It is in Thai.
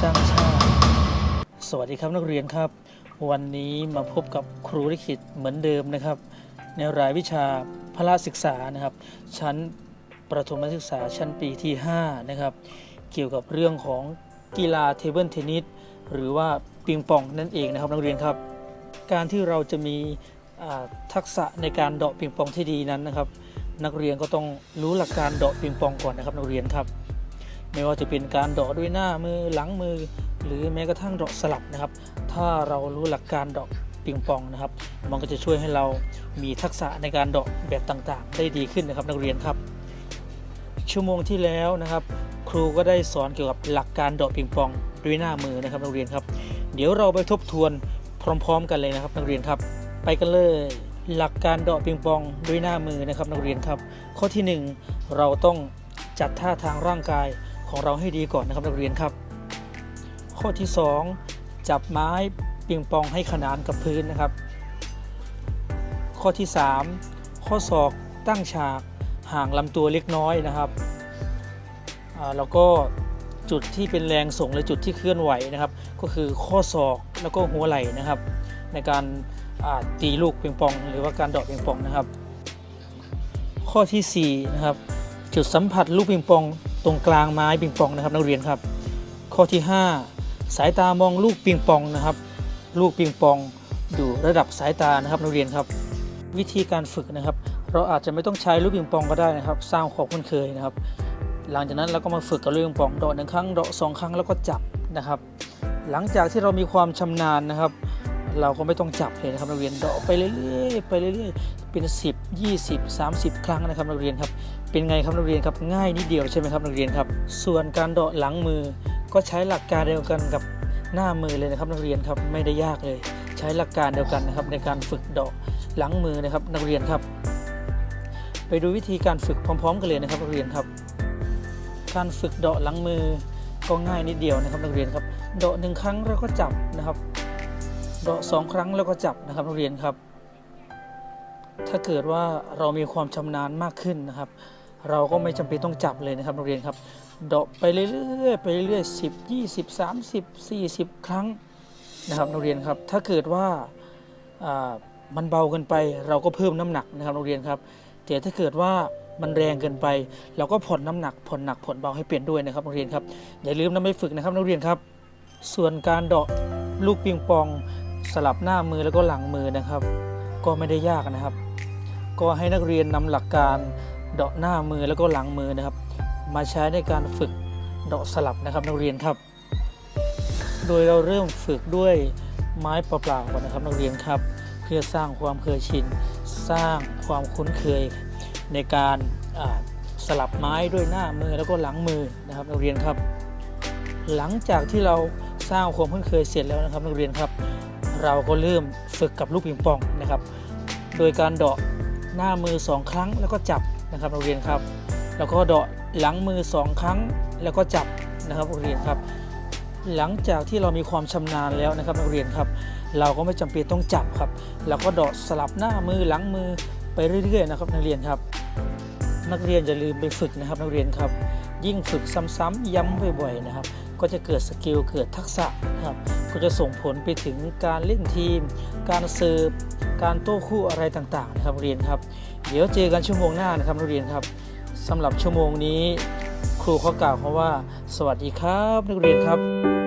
สร้างชาติ สวัสดีครับนักเรียนครับ วันนี้มาพบกับครูลิขิตเหมือนเดิมนะครับ ในรายวิชาพละศึกษานะครับ ชั้นประถมศึกษาชั้นปีที่ 5 นะครับ เกี่ยวกับเรื่องของกีฬาเทเบิลเทนนิสหรือว่าปิงปองนั่นเองนะครับนักเรียนครับ การที่เราจะมีทักษะในการเดาะปิงปองที่ดีนั้นนะครับ นักเรียนก็ต้องรู้หลักการเดาะปิงปองก่อนนะครับนักเรียนครับ ไม่ว่าจะเป็นการเดาะด้วยหน้ามือหลังมือ หรือแม้กระทั่งเดาะสลับนะครับ ถ้าเรารู้หลักการเดาะปิงปองนะครับ มันก็จะช่วยให้เรามีทักษะในการเดาะแบบต่างๆ ได้ดีขึ้นนะครับนักเรียนครับ ชั่วโมงที่แล้วนะครับ ครูก็ได้สอนเกี่ยวกับหลักการเดาะปิงปองด้วยหน้ามือนะครับนักเรียนครับ เดี๋ยวเราไปทบทวนพร้อม ๆ กันเลยนะครับนักเรียนครับ ไปกันเลยหลักการเดาะปิงปองด้วยหน้ามือนะครับนักเรียนครับ ข้อที่หนึ่งเราต้องจัดท่าทางร่างกาย ของเราให้ดีก่อนนะครับนักเรียนครับ ข้อที่ 2 จับไม้ปิงปองให้ขนานกับพื้นนะครับ ข้อที่ 3 ข้อศอกตั้งฉากห่างลำตัวเล็กน้อยนะครับแล้วก็จุดที่เป็นแรงส่งและจุดที่เคลื่อนไหวนะครับ ก็คือข้อศอกแล้วก็หัวไหล่นะครับ ในการตีลูกปิงปอง หรือว่าการเดาะปิงปองนะครับ ข้อทีสี่4นะครับจุดสัมผัสลูกปิงปอง ตรงกลางไม้ปิงปองนะครับนักเรียนครับ ข้อที่ 5 สายตามองลูกปิงปองนะครับ ลูกปิงปองอยู่ระดับสายตานะครับนักเรียนครับ วิธีการฝึกนะครับ เราอาจจะไม่ต้องใช้ลูกปิงปองก็ได้นะครับ สร้างความคุ้นเคยนะครับ หลังจากนั้นเราก็มาฝึกกับลูกปิงปองเดาะหนึ่งครั้งเดาะสองครั้งแล้วก็จับนะครับ หลังจากที่เรามีความชำนาญนะครับ เราก็ไม่ต้องจับเลยนะครับนักเรียนเดาะไปเรื่อยๆไปเรื่อยๆเป็น 10 20 30 ครั้งนะครับนักเรียนครับ เป็นไงครับนักเรียนครับง่ายนิดเดียวใช่ไหมครับนักเรียนครับ ส่วนการเดาะหลังมือ ก็ใช้หลักการเดียวกันกับหน้ามือเลยนะครับนักเรียนครับไม่ได้ยากเลย ใช้หลักการเดียวกันนะครับในการฝึกเดาะหลังมือนะครับนักเรียนครับ ไปดูวิธีการฝึกพร้อม ๆ กันเลยนะครับนักเรียนครับ การฝึกเดาะหลังมือก็ง่ายนิดเดียวนะครับนักเรียนครับ เดาะหนึ่งครั้งแล้วก็จับนะครับ เดาะสองครั้งแล้วก็จับนะครับนักเรียนครับ ถ้าเกิดว่าเรามีความชำนาญมากขึ้นนะครับ เราก็ไม่จำเป็นต้องจับเลยนะครับนักเรียนครับเดาะไปเรื่อยๆไปเรื่อยๆสิบยี่สิบสามสิบสี่สิบครั้งนะครับนักเรียนครับ ถ้าเกิดว่ามันเบาเกินไป เราก็เพิ่มน้ำหนักนะครับนักเรียนครับแต่ถ้าเกิดว่ามันแรงเกินไป เราก็ผ่อนน้ำหนักผ่อนหนักผ่อนเบาให้เปลี่ยนด้วยนะครับนักเรียนครับอย่าลืมนำไปฝึกนะครับนักเรียนครับ ส่วนการเดาะลูกปิงปอง สลับหน้ามือแล้วก็หลังมือนะครับ ก็ไม่ได้ยากนะครับ ก็ให้นักเรียนนำหลักการเดาะหน้ามือแล้วก็หลังมือนะครับ มาใช้ในการฝึกเดาะสลับนะครับนักเรียนครับ โดยเราเริ่มฝึกด้วยไม้เปล่าๆก่อนนะครับนักเรียนครับ เพื่อสร้างความเคยชิน สร้างความคุ้นเคยในการสลับไม้ด้วยหน้ามือแล้วก็หลังมือนะครับนักเรียนครับ หลังจากที่เราสร้างความคุ้นเคยเสร็จแล้วนะครับนักเรียนครับ เราก็เริ่มฝึกกับลูกปิงปองนะครับ โดยการเดาะหน้ามือสองครั้งแล้วก็จับนะครับนักเรียนครับ แล้วก็เดาะหลังมือสองครั้งแล้วก็จับนะครับนักเรียนครับ หลังจากที่เรามีความชำนาญแล้วนะครับนักเรียนครับ เราก็ไม่จำเป็นต้องจับครับเราก็เดาะสลับหน้ามือหลังมือไปเรื่อยๆนะครับนักเรียนครับ นักเรียนอย่าลืมไปฝึกนะครับ นักเรียนครับ ยิ่งฝึกซ้ำๆย้ำบ่อยๆนะครับ ก็จะเกิดสกิลเกิดทักษะนะครับ ก็จะส่งผลไปถึงการเล่นทีม การเสิร์ฟการโต้คู่อะไรต่างๆ นะครับเรียนครับ เดี๋ยวเจอกันชั่วโมงหน้านะครับนักเรียนครับสำหรับชั่วโมงนี้ ครูเขากล่าวคำว่า สวัสดีครับ นักเรียนครับ